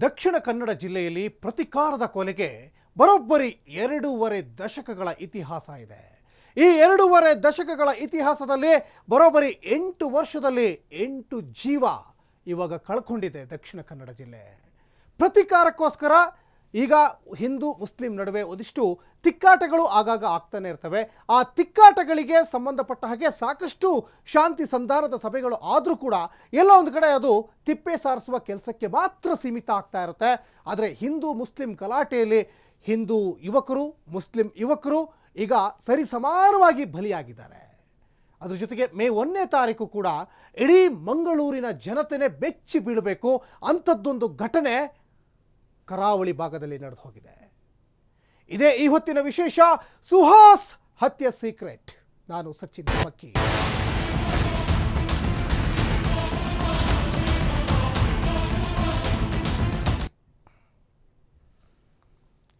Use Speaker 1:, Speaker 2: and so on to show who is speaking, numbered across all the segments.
Speaker 1: ದಕ್ಷಿಣ ಕನ್ನಡ ಜಿಲ್ಲೆಯಲ್ಲಿ ಪ್ರತಿಕಾರದ ಕೊಲೆಗೆ ಬರೋಬ್ಬರಿ ಎರಡೂವರೆ ದಶಕಗಳ ಇತಿಹಾಸ ಇದೆ. ಈ ಎರಡೂವರೆ ದಶಕಗಳ ಇತಿಹಾಸದಲ್ಲಿ ಬರೋಬ್ಬರಿ ಎಂಟು ವರ್ಷದಲ್ಲಿ ಎಂಟು ಜೀವ ಇವಾಗ ಕಳ್ಕೊಂಡಿದೆ ದಕ್ಷಿಣ ಕನ್ನಡ ಜಿಲ್ಲೆ. ಪ್ರತಿಕಾರಕ್ಕೋಸ್ಕರ ಈಗ ಹಿಂದೂ ಮುಸ್ಲಿಂ ನಡುವೆ ಒಂದಿಷ್ಟು ತಿಕ್ಕಾಟಗಳು ಆಗಾಗ ಆಗ್ತಾನೆ ಇರ್ತವೆ. ಆ ತಿಕ್ಕಾಟಗಳಿಗೆ ಸಂಬಂಧಪಟ್ಟ ಹಾಗೆ ಸಾಕಷ್ಟು ಶಾಂತಿ ಸಂಧಾನದ ಸಭೆಗಳು ಆದರೂ ಕೂಡ ಎಲ್ಲ ಒಂದು ಕಡೆ ಅದು ತಿಪ್ಪೆ ಸಾರಿಸುವ ಕೆಲಸಕ್ಕೆ ಮಾತ್ರ ಸೀಮಿತ ಆಗ್ತಾ ಇರುತ್ತೆ. ಆದರೆ ಹಿಂದೂ ಮುಸ್ಲಿಂ ಗಲಾಟೆಯಲ್ಲಿ ಹಿಂದೂ ಯುವಕರು, ಮುಸ್ಲಿಂ ಯುವಕರು ಈಗ ಸರಿ ಸಮಾನವಾಗಿ ಬಲಿಯಾಗಿದ್ದಾರೆ. ಅದ್ರ ಜೊತೆಗೆ ಮೇ ಒಂದನೇ ತಾರೀಕು ಕೂಡ ಇಡೀ ಮಂಗಳೂರಿನ ಜನತೆನೇ ಬೆಚ್ಚಿ ಬೀಳಬೇಕು. ಅಂಥದ್ದೊಂದು ಘಟನೆ ಕರಾವಳಿ ಭಾಗದಲ್ಲಿ ನಡೆದು ಹೋಗಿದೆ. ಇದೇ ಈ ಹೊತ್ತಿನ ವಿಶೇಷ, ಸುಹಾಸ್ ಹತ್ಯೆ ಸೀಕ್ರೆಟ್. ನಾನು ಸಚಿನ್ ಪಕ್ಕಿ.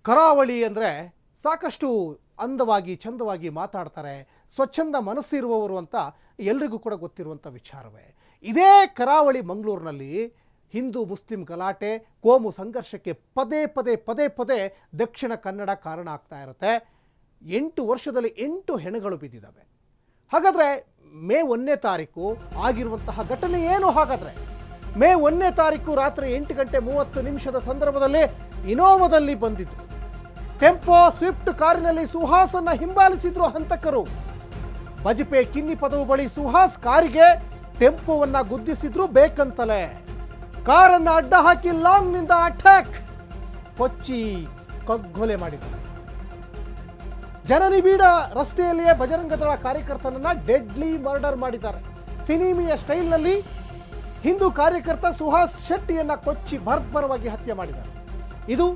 Speaker 1: ಕರಾವಳಿ ಅಂದರೆ ಸಾಕಷ್ಟು ಅಂದವಾಗಿ, ಚಂದವಾಗಿ ಮಾತಾಡ್ತಾರೆ, ಸ್ವಚ್ಛಂದ ಮನಸ್ಸಿರುವವರು ಅಂತ ಎಲ್ರಿಗೂ ಕೂಡ ಗೊತ್ತಿರುವಂಥ ವಿಚಾರವೇ. ಇದೇ ಕರಾವಳಿ ಮಂಗಳೂರಿನಲ್ಲಿ ಹಿಂದೂ ಮುಸ್ಲಿಂ ಗಲಾಟೆ, ಕೋಮು ಸಂಘರ್ಷಕ್ಕೆ ಪದೇ ಪದೇ ಪದೇ ಪದೇ ದಕ್ಷಿಣ ಕನ್ನಡ ಕಾರಣ ಆಗ್ತಾ ಇರುತ್ತೆ. ಎಂಟು ವರ್ಷದಲ್ಲಿ ಎಂಟು ಹೆಣಗಳು ಬಿದ್ದಿದ್ದಾವೆ. ಹಾಗಾದರೆ ಮೇ ಒಂದನೇ ತಾರೀಕು ಆಗಿರುವಂತಹ ಘಟನೆ ಏನು ಹಾಗಾದರೆ? ಮೇ ಒಂದನೇ ತಾರೀಕು ರಾತ್ರಿ ಎಂಟು ಗಂಟೆ ಮೂವತ್ತು ನಿಮಿಷದ ಸಂದರ್ಭದಲ್ಲಿ ಇನೋವಾದಲ್ಲಿ ಬಂದಿದ್ರು. ಟೆಂಪೋ, ಸ್ವಿಫ್ಟ್ ಕಾರಿನಲ್ಲಿ ಸುಹಾಸನ್ನ ಹಿಂಬಾಲಿಸಿದ್ರು ಹಂತಕರು. ಬಜಪೆ ಕಿನ್ನಿ ಪದವು ಬಳಿ ಸುಹಾಸ್ ಕಾರಿಗೆ ಟೆಂಪೋವನ್ನ ಗುದ್ದಿಸಿದ್ರು ಬೇಕಂತಲೇ. ಕಾರನ್ನ ಅಡ್ಡ ಹಾಕಿ ಲಾಂಗ್ನಿಂದ ಅಟ್ಯಾಕ್ ಕೊಚ್ಚಿ ಕಗ್ಗೊಲೆ ಮಾಡಿದ್ದಾರೆ ಜನನಿಬಿಡ ರಸ್ತೆಯಲ್ಲಿಯೇ ಬಜರಂಗ ದಳ ಕಾರ್ಯಕರ್ತನನ್ನ ಡೆಡ್ಲಿ ಮರ್ಡರ್ ಮಾಡಿದ್ದಾರೆ. ಸಿನಿಮಿಯ ಸ್ಟೈಲ್ನಲ್ಲಿ ಹಿಂದೂ ಕಾರ್ಯಕರ್ತ ಸುಹಾಸ್ ಶೆಟ್ಟಿಯನ್ನ ಕೊಚ್ಚಿ ಭರ್ಭರವಾಗಿ ಹತ್ಯೆ ಮಾಡಿದ್ದಾರೆ. ಇದು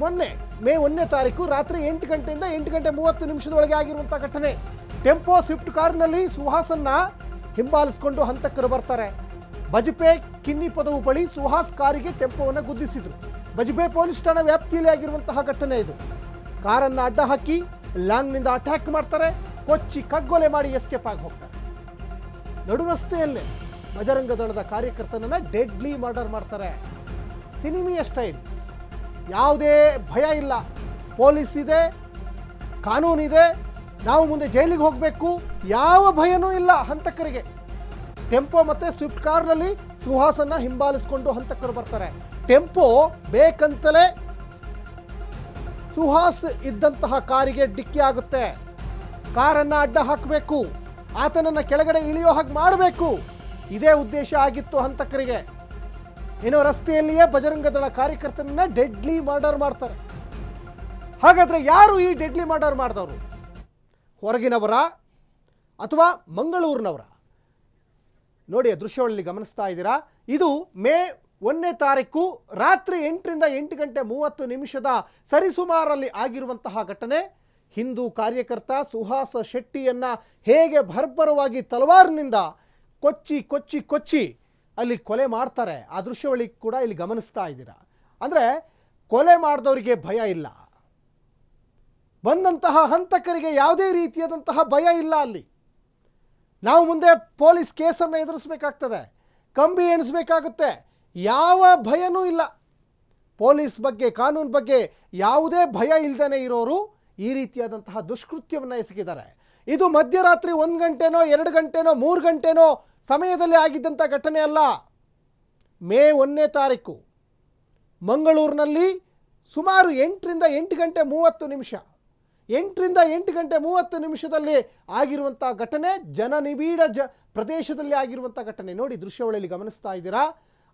Speaker 1: ಮೊನ್ನೆ, ಮೇ ಒಂದನೇ ತಾರೀಕು ರಾತ್ರಿ ಎಂಟು ಗಂಟೆಯಿಂದ ಎಂಟು ಗಂಟೆ ಮೂವತ್ತು ನಿಮಿಷದೊಳಗೆ ಆಗಿರುವಂಥ ಘಟನೆ. ಟೆಂಪೋ ಸ್ವಿಫ್ಟ್ ಕಾರ್ನಲ್ಲಿ ಸುಹಾಸನ್ನ ಹಿಂಬಾಲಿಸ್ಕೊಂಡು ಹಂತಕ್ಕರು ಬರ್ತಾರೆ. ಬಜಪೆ ಕಿನ್ನಿ ಪದವು ಬಳಿ ಸುಹಾಸ್ ಕಾರಿಗೆ ಟೆಂಪೋವನ್ನು ಗುದ್ದಿಸಿದರು. ಬಜಪೆ ಪೊಲೀಸ್ ಠಾಣಾ ವ್ಯಾಪ್ತಿಯಲ್ಲಿ ಆಗಿರುವಂತಹ ಘಟನೆ ಇದು. ಕಾರನ್ನು ಅಡ್ಡ ಹಾಕಿ ಲಾಂಗ್ನಿಂದ ಅಟ್ಯಾಕ್ ಮಾಡ್ತಾರೆ, ಕೊಚ್ಚಿ ಕಗ್ಗೊಲೆ ಮಾಡಿ ಎಸ್ಕೇಪ್ ಆಗಿ ಹೋಗ್ತಾರೆ. ನಡು ರಸ್ತೆಯಲ್ಲೇ ಬಜರಂಗ ದಳದ ಕಾರ್ಯಕರ್ತನನ್ನ ಡೆಡ್ಲಿ ಮರ್ಡರ್ ಮಾಡ್ತಾರೆ. ಸಿನಿಮಿಯ ಸ್ಟೈಲ್ ಯಾವುದೇ ಭಯ ಇಲ್ಲ. ಪೊಲೀಸ್ ಇದೆ, ಕಾನೂನಿದೆ, ನಾವು ಮುಂದೆ ಜೈಲಿಗೆ ಹೋಗಬೇಕು, ಯಾವ ಭಯನೂ ಇಲ್ಲ ಹಂತಕರಿಗೆ. ಟೆಂಪೋ ಮತ್ತೆ ಸ್ವಿಫ್ಟ್ ಕಾರ್ನಲ್ಲಿ ಸುಹಾಸನ್ನ ಹಿಂಬಾಲಿಸಿಕೊಂಡು ಹಂತಕರು ಬರ್ತಾರೆ. ಟೆಂಪೋ ಬೇಕಂತಲೇ ಸುಹಾಸ್ ಇದ್ದಂತಹ ಕಾರಿಗೆ ಡಿಕ್ಕಿ ಆಗುತ್ತೆ. ಕಾರನ್ನ ಅಡ್ಡ ಹಾಕಬೇಕು. ಆತನನ್ನ ಕೆಳಗಡೆ ಇಳಿಯೋ ಹಾಗೆ ಮಾಡಬೇಕು. ಇದೇ ಉದ್ದೇಶ ಆಗಿತ್ತು ಹಂತಕರಿಗೆ. ಏನೋ ರಸ್ತೆಯಲ್ಲಿಯೇ ಬಜರಂಗ ದಳ ಕಾರ್ಯಕರ್ತನನ್ನ ಡೆಡ್ಲಿ ಮರ್ಡರ್ ಮಾಡ್ತಾರೆ. ಹಾಗಾದ್ರೆ ಯಾರು ಈ ಡೆಡ್ಲಿ ಮರ್ಡರ್ ಮಾಡಿದವರು? ಹೊರಗಿನವರ ಅಥವಾ ಮಂಗಳೂರಿನವರ? ನೋಡಿ, ದೃಶ್ಯಗಳಲ್ಲಿ ಗಮನಿಸ್ತಾ ಇದ್ದೀರಾ? ಇದು ಮೇ ಒಂದನೇ ತಾರೀಕು ರಾತ್ರಿ ಎಂಟರಿಂದ ಎಂಟು ಗಂಟೆ ಮೂವತ್ತು ನಿಮಿಷದ ಸರಿಸುಮಾರಲ್ಲಿ ಆಗಿರುವಂತಹ ಘಟನೆ. ಹಿಂದೂ ಕಾರ್ಯಕರ್ತ ಸುಹಾಸ ಶೆಟ್ಟಿಯನ್ನ ಹೇಗೆ ಭರ್ಭರವಾಗಿ ತಲವಾರಿನಿಂದ ಕೊಚ್ಚಿ ಕೊಚ್ಚಿ ಕೊಚ್ಚಿ ಅಲ್ಲಿ ಕೊಲೆ ಮಾಡ್ತಾರೆ, ಆ ದೃಶ್ಯವಳಿ ಕೂಡ ಇಲ್ಲಿ ಗಮನಿಸ್ತಾ ಇದ್ದೀರಾ? ಅಂದರೆ ಕೊಲೆ ಮಾಡಿದವರಿಗೆ ಭಯ ಇಲ್ಲ. ಬಂದಂತಹ ಹಂತಕರಿಗೆ ಯಾವುದೇ ರೀತಿಯಾದಂತಹ ಭಯ ಇಲ್ಲ ಅಲ್ಲಿ. ನಾವು ಮುಂದೆ ಪೊಲೀಸ್ ಕೇಸನ್ನು ಎದುರಿಸಬೇಕಾಗ್ತದೆ. ಕಂಬಿ ಎಣಿಸಬೇಕಾಗುತ್ತೆ. ಯಾವ ಭಯನೂ ಇಲ್ಲ. ಪೊಲೀಸ್ ಬಗ್ಗೆ, ಕಾನೂನು ಬಗ್ಗೆ ಯಾವುದೇ ಭಯ ಇಲ್ಲದೇ ಇರೋರು ಈ ರೀತಿಯಾದಂತಹ ದುಷ್ಕೃತ್ಯವನ್ನು ಎಸಗಿದ್ದಾರೆ. ಇದು ಮಧ್ಯರಾತ್ರಿ ಒಂದು ಗಂಟೆನೋ, ಎರಡು ಗಂಟೆನೋ, ಮೂರು ಗಂಟೆನೋ ಸಮಯದಲ್ಲಿ ಆಗಿದ್ದಂಥ ಘಟನೆ ಅಲ್ಲ. ಮೇ ಒಂದನೇ ತಾರೀಕು, ಮಂಗಳೂರಿನಲ್ಲಿ ಸುಮಾರು ಎಂಟರಿಂದ ಎಂಟು ಗಂಟೆ ಮೂವತ್ತು ನಿಮಿಷ. ಎಂಟರಿಂದ ಎಂಟು ಗಂಟೆ ಮೂವತ್ತು ನಿಮಿಷದಲ್ಲಿ ಆಗಿರುವಂಥ ಘಟನೆ, ಜನನಿಬಿಡ ಜ ಪ್ರದೇಶದಲ್ಲಿ ಆಗಿರುವಂಥ ಘಟನೆ. ನೋಡಿ, ದೃಶ್ಯಾವಳಿಯಲ್ಲಿ ಗಮನಿಸ್ತಾ ಇದ್ದೀರಾ?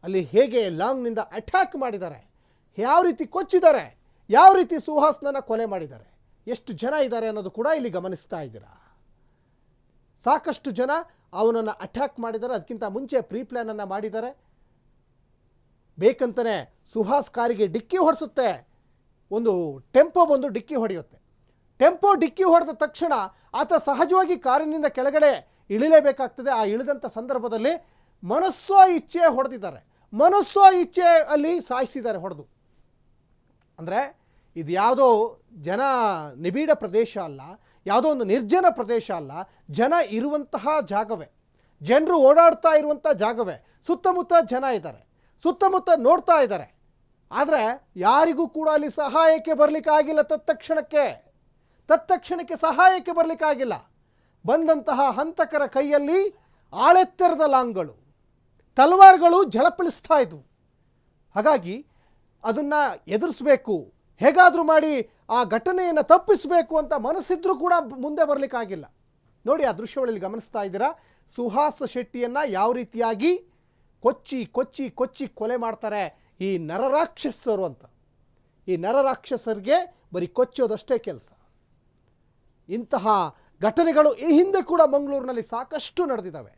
Speaker 1: ಅಲ್ಲಿ ಹೇಗೆ ಲಾಂಗ್ನಿಂದ ಅಟ್ಯಾಕ್ ಮಾಡಿದ್ದಾರೆ, ಯಾವ ರೀತಿ ಕೊಚ್ಚಿದ್ದಾರೆ, ಯಾವ ರೀತಿ ಸುಹಾಸ್ನನ್ನು ಕೊಲೆ ಮಾಡಿದ್ದಾರೆ, ಎಷ್ಟು ಜನ ಇದ್ದಾರೆ ಅನ್ನೋದು ಕೂಡ ಇಲ್ಲಿ ಗಮನಿಸ್ತಾ ಇದ್ದೀರಾ? ಸಾಕಷ್ಟು ಜನ ಅವನನ್ನು ಅಟ್ಯಾಕ್ ಮಾಡಿದ್ದಾರೆ, ಅದಕ್ಕಿಂತ ಮುಂಚೆ ಪ್ರೀ ಪ್ಲ್ಯಾನನ್ನು ಮಾಡಿದ್ದಾರೆ. ಬೇಕಂತಲೇ ಸುಹಾಸ್ ಕಾರಿಗೆ ಡಿಕ್ಕಿ ಹೊಡೆಸುತ್ತೆ, ಒಂದು ಟೆಂಪೋ ಬಂದು ಡಿಕ್ಕಿ ಹೊಡೆಯುತ್ತೆ. ಟೆಂಪೋ ಡಿಕ್ಕಿ ಹೊಡೆದ ತಕ್ಷಣ ಆತ ಸಹಜವಾಗಿ ಕಾರಿನಿಂದ ಕೆಳಗಡೆ ಇಳಿಲೇಬೇಕಾಗ್ತದೆ. ಆ ಇಳಿದಂಥ ಸಂದರ್ಭದಲ್ಲಿ ಮನಸ್ಸೋ ಇಚ್ಛೆ ಹೊಡೆದಿದ್ದಾರೆ. ಮನಸ್ಸೋ ಇಚ್ಛೆ ಅಲ್ಲಿ ಸಾಯಿಸಿದ್ದಾರೆ ಹೊಡೆದು. ಅಂದರೆ ಇದು ಯಾವುದೋ ಜನ ನಿಬಿಡ ಪ್ರದೇಶ ಅಲ್ಲ, ಯಾವುದೋ ಒಂದು ನಿರ್ಜನ ಪ್ರದೇಶ ಅಲ್ಲ, ಜನ ಇರುವಂತಹ ಜಾಗವೇ. ಜನರು ಓಡಾಡ್ತಾ ಇರುವಂಥ ಜಾಗವೇ. ಸುತ್ತಮುತ್ತ ಜನ ಇದ್ದಾರೆ. ಸುತ್ತಮುತ್ತ ನೋಡ್ತಾ ಇದ್ದಾರೆ. ಆದರೆ ಯಾರಿಗೂ ಕೂಡ ಅಲ್ಲಿ ಸಹಾಯಕ್ಕೆ ಬರಲಿಕ್ಕೆ ಆಗಿಲ್ಲ ತತ್ಕ್ಷಣಕ್ಕೆ. ತತ್ಕ್ಷಣಕ್ಕೆ ಸಹಾಯಕ್ಕೆ ಬರಲಿಕ್ಕಾಗಿಲ್ಲ. ಬಂದಂತಹ ಹಂತಕರ ಕೈಯಲ್ಲಿ ಆಳೆತ್ತರದ ಲಾಂಗ್ಗಳು, ತಲವಾರ್ಗಳು ಝಳಪಳಿಸ್ತಾ ಇದ್ವು. ಹಾಗಾಗಿ ಅದನ್ನು ಎದುರಿಸಬೇಕು, ಹೇಗಾದರೂ ಮಾಡಿ ಆ ಘಟನೆಯನ್ನು ತಪ್ಪಿಸಬೇಕು ಅಂತ ಮನಸ್ಸಿದ್ರೂ ಕೂಡ ಮುಂದೆ ಬರಲಿಕ್ಕಾಗಿಲ್ಲ. ನೋಡಿ ಆ ದೃಶ್ಯಗಳಲ್ಲಿ ಗಮನಿಸ್ತಾ ಇದ್ದೀರಾ, ಸುಹಾಸ ಶೆಟ್ಟಿಯನ್ನು ಯಾವ ರೀತಿಯಾಗಿ ಕೊಚ್ಚಿ ಕೊಚ್ಚಿ ಕೊಚ್ಚಿ ಕೊಲೆ ಮಾಡ್ತಾರೆ ಈ ನರರಾಕ್ಷಸರು ಅಂತ. ಈ ನರರಾಕ್ಷಸರಿಗೆ ಬರೀ ಕೊಚ್ಚೋದಷ್ಟೇ ಕೆಲಸ. ಇಂತಹ ಘಟನೆಗಳು ಈ ಹಿಂದೆ ಕೂಡ ಮಂಗಳೂರಿನಲ್ಲಿ ಸಾಕಷ್ಟು ನಡೆದಿದ್ದಾವೆ.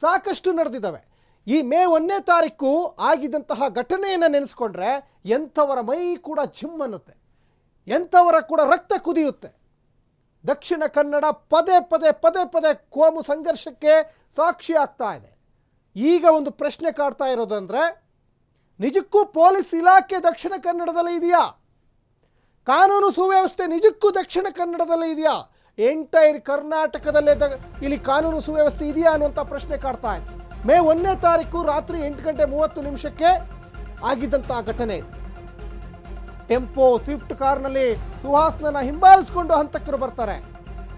Speaker 1: ಸಾಕಷ್ಟು ನಡೆದಿದ್ದಾವೆ. ಈ ಮೇ ಒಂದನೇ ತಾರೀಕು ಆಗಿದ್ದಂತಹ ಘಟನೆಯನ್ನು ನೆನೆಸ್ಕೊಂಡ್ರೆ ಎಂಥವರ ಮೈ ಕೂಡ ಜಿಮ್ ಅನ್ನುತ್ತೆ. ಎಂಥವರ ಕೂಡ ರಕ್ತ ಕುದಿಯುತ್ತೆ. ದಕ್ಷಿಣ ಕನ್ನಡ ಪದೇ ಪದೇ ಪದೇ ಪದೇ ಕೋಮು ಸಂಘರ್ಷಕ್ಕೆ ಸಾಕ್ಷಿ ಆಗ್ತಾ ಇದೆ. ಈಗ ಒಂದು ಪ್ರಶ್ನೆ ಕಾಡ್ತಾ ಇರೋದಂದರೆ, ನಿಜಕ್ಕೂ ಪೊಲೀಸ್ ಇಲಾಖೆ ದಕ್ಷಿಣ ಕನ್ನಡದಲ್ಲಿ ಇದೆಯಾ? ಕಾನೂನು ಸುವ್ಯವಸ್ಥೆ ನಿಜಕ್ಕೂ ದಕ್ಷಿಣ ಕನ್ನಡದಲ್ಲೇ ಇದೆಯಾ? ಎಂಟೈರ್ ಕರ್ನಾಟಕದಲ್ಲೇ ಇಲ್ಲಿ ಕಾನೂನು ಸುವ್ಯವಸ್ಥೆ ಇದೆಯಾ ಅನ್ನುವಂಥ ಪ್ರಶ್ನೆ ಕಾಡ್ತಾ ಇದೆ. ಮೇ ಒಂದನೇ ತಾರೀಕು ರಾತ್ರಿ ಎಂಟು ಗಂಟೆ ಮೂವತ್ತು ನಿಮಿಷಕ್ಕೆ ಆಗಿದ್ದಂತಹ ಘಟನೆ ಇದೆ. ಟೆಂಪೋ, ಸ್ವಿಫ್ಟ್ ಕಾರ್ನಲ್ಲಿ ಸುಹಾಸ್ನನ್ನ ಹಿಂಬಾಲಿಸಿಕೊಂಡು ಹಂತಕರು ಬರ್ತಾರೆ.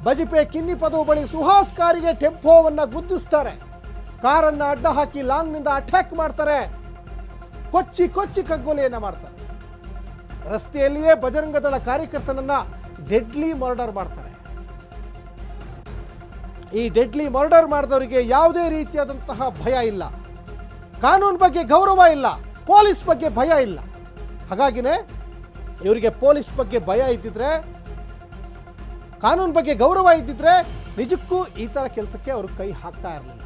Speaker 1: ಬಜಿಪೆ ಕಿನ್ನಿ ಪದವು ಬಳಿ ಸುಹಾಸ್ ಕಾರಿಗೆ ಟೆಂಪೋವನ್ನು ಗುದ್ದಿಸ್ತಾರೆ. ಕಾರನ್ನು ಅಡ್ಡ ಹಾಕಿ ಲಾಂಗ್ನಿಂದ ಅಟ್ಯಾಕ್ ಮಾಡ್ತಾರೆ. ಕೊಚ್ಚಿ ಕೊಚ್ಚಿ ಕಗ್ಗೊಲೆಯನ್ನು ಮಾಡ್ತಾರೆ. ರಸ್ತೆಯಲ್ಲಿಯೇ ಬಜರಂಗ ದಳ ಕಾರ್ಯಕರ್ತನನ್ನ ಡೆಡ್ಲಿ ಮರ್ಡರ್ ಮಾಡ್ತಾರೆ. ಈ ಡೆಡ್ಲಿ ಮರ್ಡರ್ ಮಾಡಿದವರಿಗೆ ಯಾವುದೇ ರೀತಿಯಾದಂತಹ ಭಯ ಇಲ್ಲ. ಕಾನೂನು ಬಗ್ಗೆ ಗೌರವ ಇಲ್ಲ, ಪೊಲೀಸ್ ಬಗ್ಗೆ ಭಯ ಇಲ್ಲ. ಹಾಗಾಗಿನೇ ಇವರಿಗೆ ಪೊಲೀಸ್ ಬಗ್ಗೆ ಭಯ ಇದ್ದಿದ್ರೆ, ಕಾನೂನು ಬಗ್ಗೆ ಗೌರವ ಇದ್ದಿದ್ರೆ ನಿಜಕ್ಕೂ ಈ ಥರ ಕೆಲಸಕ್ಕೆ ಅವರು ಕೈ ಹಾಕ್ತಾ ಇರಲಿಲ್ಲ.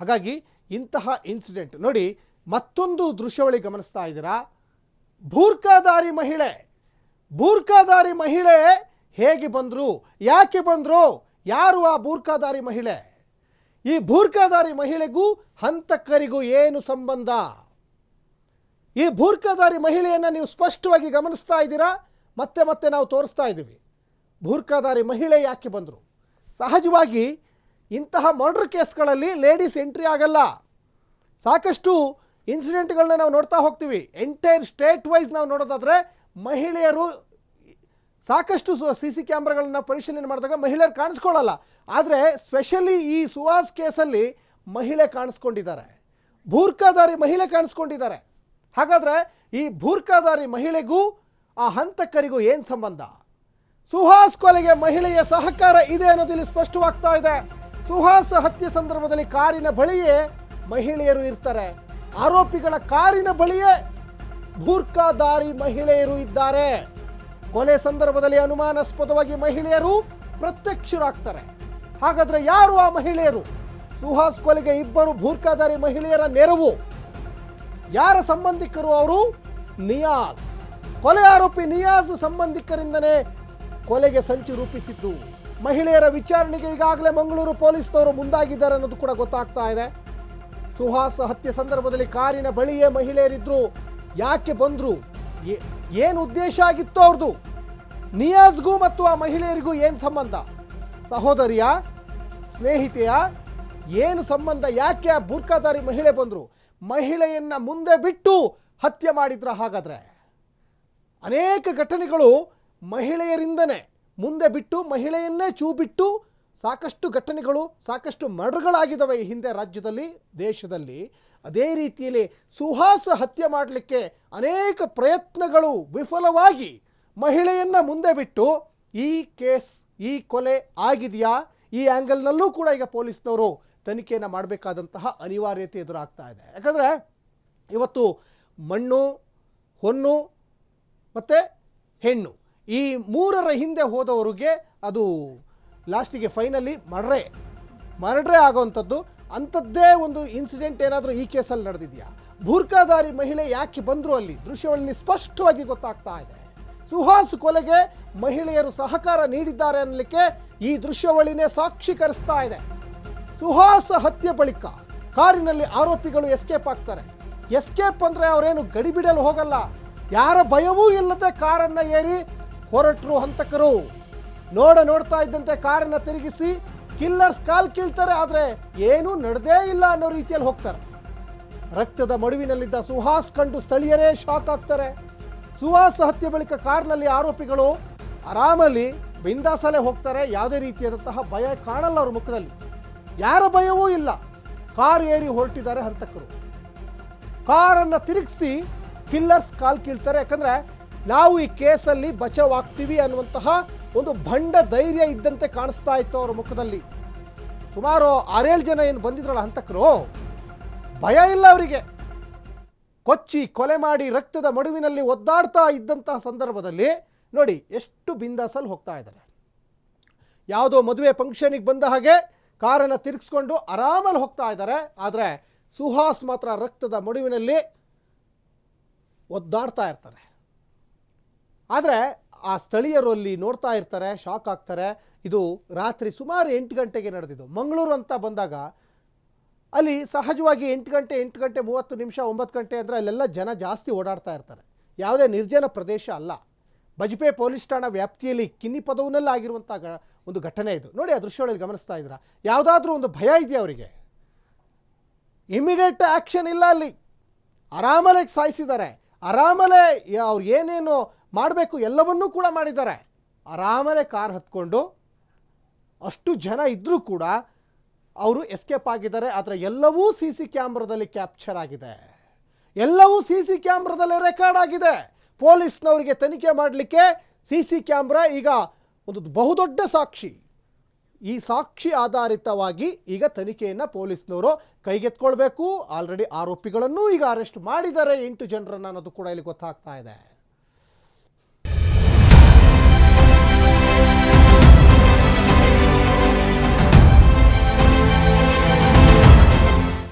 Speaker 1: ಹಾಗಾಗಿ ಇಂತಹ ಇನ್ಸಿಡೆಂಟ್ ನೋಡಿ ಮತ್ತೊಂದು ದೃಶ್ಯಾವಳಿ ಗಮನಿಸ್ತಾ ಇದ್ದೀರಾ? ಬೂರ್ಕಾದಾರಿ ಮಹಿಳೆ. ಭೂರ್ಕಾದಾರಿ ಮಹಿಳೆ ಹೇಗೆ ಬಂದರು? ಯಾಕೆ ಬಂದರು? ಯಾರು ಆ ಭೂರ್ಕಾದಾರಿ ಮಹಿಳೆ? ಈ ಭೂರ್ಕಾದಾರಿ ಮಹಿಳೆಗೂ ಹಂತಕರಿಗೂ ಏನು ಸಂಬಂಧ? ಈ ಭೂರ್ಕಾದಾರಿ ಮಹಿಳೆಯನ್ನು ನೀವು ಸ್ಪಷ್ಟವಾಗಿ ಗಮನಿಸ್ತಾ ಇದ್ದೀರಾ? ಮತ್ತೆ ಮತ್ತೆ ನಾವು ತೋರಿಸ್ತಾ ಇದ್ದೀವಿ. ಭೂರ್ಕಾದಾರಿ ಮಹಿಳೆ ಯಾಕೆ ಬಂದರು? ಸಹಜವಾಗಿ ಇಂತಹ ಮರ್ಡರ್ ಕೇಸ್ಗಳಲ್ಲಿ ಲೇಡೀಸ್ ಎಂಟ್ರಿ ಆಗಲ್ಲ. ಸಾಕಷ್ಟು ಇನ್ಸಿಡೆಂಟ್ಗಳನ್ನ ನಾವು ನೋಡ್ತಾ ಹೋಗ್ತೀವಿ. ಎಂಟೈರ್ ಸ್ಟೇಟ್ ವೈಸ್ ನಾವು ನೋಡೋದಾದರೆ, ಮಹಿಳೆಯರು ಸಾಕಷ್ಟು ಸಿ ಸಿ ಕ್ಯಾಮ್ರಾಗಳನ್ನ ಪರಿಶೀಲನೆ ಮಾಡಿದಾಗ ಮಹಿಳೆಯರು ಕಾಣಿಸ್ಕೊಳ್ಳಲ್ಲ. ಆದರೆ ಸ್ಪೆಷಲಿ ಈ ಸುಹಾಸ್ ಕೇಸಲ್ಲಿ ಮಹಿಳೆ ಕಾಣಿಸ್ಕೊಂಡಿದ್ದಾರೆ. ಬೂರ್ಕಾದಾರಿ ಮಹಿಳೆ ಕಾಣಿಸ್ಕೊಂಡಿದ್ದಾರೆ. ಹಾಗಾದರೆ ಈ ಬೂರ್ಕಾದಾರಿ ಮಹಿಳೆಗೂ, ಆ ಹಂತಕರಿಗೂ ಏನು ಸಂಬಂಧ? ಸುಹಾಸ್ ಕೊಲೆಗೆ ಮಹಿಳೆಯ ಸಹಕಾರ ಇದೆ ಅನ್ನೋದು ಇಲ್ಲಿ ಸ್ಪಷ್ಟವಾಗ್ತಾ ಇದೆ. ಸುಹಾಸ್ ಹತ್ಯೆ ಸಂದರ್ಭದಲ್ಲಿ ಕಾರಿನ ಬಳಿಯೇ ಮಹಿಳೆಯರು ಇರ್ತಾರೆ. ಆರೋಪಿಗಳ ಕಾರಿನ ಬಳಿಯೇ ಭೂರ್ಖಾದಾರಿ ಮಹಿಳೆಯರು ಇದ್ದಾರೆ. ಕೊಲೆ ಸಂದರ್ಭದಲ್ಲಿ ಅನುಮಾನಾಸ್ಪದವಾಗಿ ಮಹಿಳೆಯರು ಪ್ರತ್ಯಕ್ಷರಾಗ್ತಾರೆ. ಹಾಗಾದ್ರೆ ಯಾರು ಆ ಮಹಿಳೆಯರು? ಸುಹಾಸ್ ಕೊಲೆಗೆ ಇಬ್ಬರು ಭೂರ್ಖಾದಾರಿ ಮಹಿಳೆಯರ ನೆರವು. ಯಾರ ಸಂಬಂಧಿಕರು ಅವರು? ನಿಯಾಸ್ ಕೊಲೆ ಆರೋಪಿ ನಿಯಾಸ್ ಸಂಬಂಧಿಕರಿಂದನೇ ಕೊಲೆಗೆ ಸಂಚು ರೂಪಿಸಿದ್ದು. ಮಹಿಳೆಯರ ವಿಚಾರಣೆಗೆ ಈಗಾಗಲೇ ಮಂಗಳೂರು ಪೊಲೀಸ್ನವರು ಮುಂದಾಗಿದ್ದಾರೆ ಅನ್ನೋದು ಕೂಡ ಗೊತ್ತಾಗ್ತಾ ಇದೆ. ಸುಹಾಸ್ ಹತ್ಯೆ ಸಂದರ್ಭದಲ್ಲಿ ಕಾರಿನ ಬಳಿಯೇ ಮಹಿಳೆಯರಿದ್ರು. ಯಾಕೆ ಬಂದ್ರು? ಏನು ಉದ್ದೇಶ ಆಗಿತ್ತು ಅವ್ರದ್ದು ನಿಯಾಜ್ಗೂ ಮತ್ತು ಆ ಮಹಿಳೆಯರಿಗೂ ಏನು ಸಂಬಂಧ? ಸಹೋದರಿಯ? ಸ್ನೇಹಿತೆಯ? ಏನು ಸಂಬಂಧ? ಯಾಕೆ ಆ ಬುರ್ಕಾದಾರಿ ಮಹಿಳೆ ಬಂದರು? ಮಹಿಳೆಯನ್ನ ಮುಂದೆ ಬಿಟ್ಟು ಹತ್ಯೆ ಮಾಡಿದ್ರ ಹಾಗಾದ್ರೆ? ಅನೇಕ ಘಟನೆಗಳು ಮಹಿಳೆಯರಿಂದನೇ. ಮುಂದೆ ಬಿಟ್ಟು ಮಹಿಳೆಯನ್ನೇ ಚೂ ಬಿಟ್ಟು ಸಾಕಷ್ಟು ಘಟನೆಗಳು, ಸಾಕಷ್ಟು ಮರ್ಡರ್ಗಳಾಗಿದ್ದಾವೆ ಈ ಹಿಂದೆ ರಾಜ್ಯದಲ್ಲಿ, ದೇಶದಲ್ಲಿ. ಅದೇ ರೀತಿಯಲ್ಲಿ ಸುಹಾಸ ಹತ್ಯೆ ಮಾಡಲಿಕ್ಕೆ ಅನೇಕ ಪ್ರಯತ್ನಗಳು ವಿಫಲವಾಗಿ ಮಹಿಳೆಯನ್ನು ಮುಂದೆ ಬಿಟ್ಟು ಈ ಕೇಸ್, ಈ ಕೊಲೆ ಆಗಿದೆಯಾ? ಈ ಆ್ಯಂಗಲ್ನಲ್ಲೂ ಕೂಡ ಈಗ ಪೊಲೀಸ್ನವರು ತನಿಖೆಯನ್ನು ಮಾಡಬೇಕಾದಂತಹ ಅನಿವಾರ್ಯತೆ ಎದುರಾಗ್ತಾ ಇದೆ. ಯಾಕಂದರೆ ಇವತ್ತು ಮಣ್ಣು, ಹೊನ್ನು ಮತ್ತು ಹೆಣ್ಣು ಈ ಮೂರರ ಹಿಂದೆ ಹೋದವರಿಗೆ ಅದು ಲಾಸ್ಟಿಗೆ ಫೈನಲಿ ಮರ್ಡ್ರೆ ಮರ್ಡ್ರೆ ಆಗೋವಂಥದ್ದು ಅಂಥದ್ದೇ ಒಂದು ಇನ್ಸಿಡೆಂಟ್ ಏನಾದರೂ ಈ ಕೇಸಲ್ಲಿ ನಡೆದಿದೆಯಾ? ಬುರ್ಕಾದಾರಿ ಮಹಿಳೆ ಯಾಕೆ ಬಂದರು ಅಲ್ಲಿ? ದೃಶ್ಯಗಳಲ್ಲಿ ಸ್ಪಷ್ಟವಾಗಿ ಗೊತ್ತಾಗ್ತಾ ಇದೆ. ಸುಹಾಸ್ ಕೊಲೆಗೆ ಮಹಿಳೆಯರು ಸಹಕಾರ ನೀಡಿದ್ದಾರೆ ಅನ್ನಲಿಕ್ಕೆ ಈ ದೃಶ್ಯವಳಿನೇ ಸಾಕ್ಷೀಕರಿಸ್ತಾ ಇದೆ. ಸುಹಾಸ ಹತ್ಯೆ ಬಳಿಕ ಕಾರಿನಲ್ಲಿ ಆರೋಪಿಗಳು ಎಸ್ಕೇಪ್ ಆಗ್ತಾರೆ. ಎಸ್ಕೇಪ್ ಅಂದರೆ ಅವರೇನು ಗಡಿಬಿಡಲು ಹೋಗಲ್ಲ. ಯಾರ ಭಯವೂ ಇಲ್ಲದೆ ಕಾರನ್ನು ಏರಿ ಹೊರಟರು ಹಂತಕರು. ನೋಡ ನೋಡ್ತಾ ಇದ್ದಂತೆ ಕಾರನ್ನ ತಿರುಗಿಸಿ ಕಿಲ್ಲರ್ಸ್ ಕಾಲ್ ಕೀಳ್ತಾರೆ, ಆದರೆ ಏನೂ ನಡೆದೇ ಇಲ್ಲ ಅನ್ನೋ ರೀತಿಯಲ್ಲಿ ಹೋಗ್ತಾರೆ. ರಕ್ತದ ಮಡುವಿನಲ್ಲಿದ್ದ ಸುಹಾಸ್ ಕಂಡು ಸ್ಥಳೀಯರೇ ಶಾಕ್ ಆಗ್ತಾರೆ. ಸುಹಾಸ್ ಹತ್ಯೆ ಬಳಿಕ ಕಾರ್ನಲ್ಲಿ ಆರೋಪಿಗಳು ಆರಾಮಲ್ಲಿ ಬಿಂದಾಸಲೆ ಹೋಗ್ತಾರೆ. ಯಾವುದೇ ರೀತಿಯಾದಂತಹ ಭಯ ಕಾಣಲ್ಲ ಅವ್ರ ಮುಖದಲ್ಲಿ. ಯಾರ ಭಯವೂ ಇಲ್ಲ. ಕಾರ್ ಏರಿ ಹೊರಟಿದ್ದಾರೆ ಹಂತಕರು. ಕಾರನ್ನು ತಿರುಗಿಸಿ ಕಿಲ್ಲರ್ಸ್ ಕಾಲ್ ಕೀಳ್ತಾರೆ. ಯಾಕಂದ್ರೆ ನಾವು ಈ ಕೇಸಲ್ಲಿ ಬಚಾವ್ ಆಗ್ತೀವಿ ಅನ್ನುವಂತಹ ಒಂದು ಭಂಡ ಧೈರ್ಯ ಇದ್ದಂತೆ ಕಾಣಿಸ್ತಾ ಇತ್ತು ಅವರ ಮುಖದಲ್ಲಿ. ಸುಮಾರು ಆರೇಳು ಜನ ಏನು ಬಂದಿದ್ರಲ್ಲ ಹಂತಕರು, ಭಯ ಇಲ್ಲ ಅವರಿಗೆ. ಕೊಚ್ಚಿ, ಕೊಲೆ ಮಾಡಿ ರಕ್ತದ ಮಡುವಿನಲ್ಲಿ ಒದ್ದಾಡ್ತಾ ಇದ್ದಂತಹ ಸಂದರ್ಭದಲ್ಲಿ ನೋಡಿ ಎಷ್ಟು ಬಿಂದಾಸಲ್ಲಿ ಹೋಗ್ತಾ ಇದ್ದಾರೆ. ಯಾವುದೋ ಮದುವೆ ಫಂಕ್ಷನಿಗೆ ಬಂದ ಹಾಗೆ ಕಾರನ್ನು ತಿರುಗಿಸ್ಕೊಂಡು ಆರಾಮಲ್ಲಿ ಹೋಗ್ತಾ ಇದ್ದಾರೆ. ಆದರೆ ಸುಹಾಸ್ ಮಾತ್ರ ರಕ್ತದ ಮಡುವಿನಲ್ಲಿ ಒದ್ದಾಡ್ತಾ ಇರ್ತಾರೆ. ಆದರೆ ಆ ಸ್ಥಳೀಯರು ಅಲ್ಲಿ ನೋಡ್ತಾ ಇರ್ತಾರೆ ಶಾಕ್ ಆಗ್ತಾರೆ. ಇದು ರಾತ್ರಿ ಸುಮಾರು ಎಂಟು ಗಂಟೆಗೆ ನಡೆದಿದ್ದು. ಮಂಗಳೂರು ಅಂತ ಬಂದಾಗ ಅಲ್ಲಿ ಸಹಜವಾಗಿ ಎಂಟು ಗಂಟೆ ಎಂಟು ಗಂಟೆ ಮೂವತ್ತು ನಿಮಿಷ, ಒಂಬತ್ತು ಗಂಟೆ ಅಂದರೆ ಅಲ್ಲೆಲ್ಲ ಜನ ಜಾಸ್ತಿ ಓಡಾಡ್ತಾ ಇರ್ತಾರೆ. ಯಾವುದೇ ನಿರ್ಜನ ಪ್ರದೇಶ ಅಲ್ಲ. ಬಜ್ಪೆ ಪೊಲೀಸ್ ಠಾಣಾ ವ್ಯಾಪ್ತಿಯಲ್ಲಿ ಕಿನ್ನಿ ಪದವನ್ನೆಲ್ಲ ಆಗಿರುವಂಥ ಒಂದು ಘಟನೆ ಇದು. ನೋಡಿ ಆ ದೃಶ್ಯಗಳಲ್ಲಿ ಗಮನಿಸ್ತಾ ಇದ್ದೀರಾ? ಯಾವುದಾದ್ರೂ ಒಂದು ಭಯ ಇದೆಯಾ ಅವರಿಗೆ? ಇಮಿಡಿಯೇಟ್ ಆ್ಯಕ್ಷನ್ ಇಲ್ಲ ಅಲ್ಲಿ. ಆರಾಮಲೆ ಸಾಯಿಸಿದ್ದಾರೆ. ಆರಾಮಲೆ ಅವ್ರು ಏನೇನು ಮಾಡಬೇಕು, ಎಲ್ಲವನ್ನೂ ಕೂಡ ಮಾಡಿದ್ದಾರೆ. ಆರಾಮಲೇ ಕಾರ್ ಹತ್ಕೊಂಡು ಅಷ್ಟು ಜನ ಇದ್ದರೂ ಕೂಡ ಅವರು ಎಸ್ಕೇಪ್ ಆಗಿದ್ದಾರೆ. ಆದರೆ ಎಲ್ಲವೂ ಸಿ ಸಿ ಕ್ಯಾಮ್ರಾದಲ್ಲಿ ಕ್ಯಾಪ್ಚರ್ ಆಗಿದೆ. ಎಲ್ಲವೂ ಸಿ ಸಿ ಕ್ಯಾಮ್ರಾದಲ್ಲಿ ರೆಕಾರ್ಡ್ ಆಗಿದೆ. ಪೊಲೀಸ್ನವರಿಗೆ ತನಿಖೆ ಮಾಡಲಿಕ್ಕೆ ಸಿ ಸಿ ಕ್ಯಾಮ್ರಾ ಈಗ ಒಂದು ಬಹುದೊಡ್ಡ ಸಾಕ್ಷಿ. ಈ ಸಾಕ್ಷಿ ಆಧಾರಿತವಾಗಿ ಈಗ ತನಿಖೆಯನ್ನು ಪೊಲೀಸ್ನವರು ಕೈಗೆತ್ಕೊಳ್ಬೇಕು. ಆಲ್ರೆಡಿ ಆರೋಪಿಗಳನ್ನು ಈಗ ಅರೆಸ್ಟ್ ಮಾಡಿದ್ದಾರೆ. ಎಂಟು ಜನರನ್ನು ಅನ್ನೋದು ಕೂಡ ಇಲ್ಲಿ ಗೊತ್ತಾಗ್ತಾ ಇದೆ.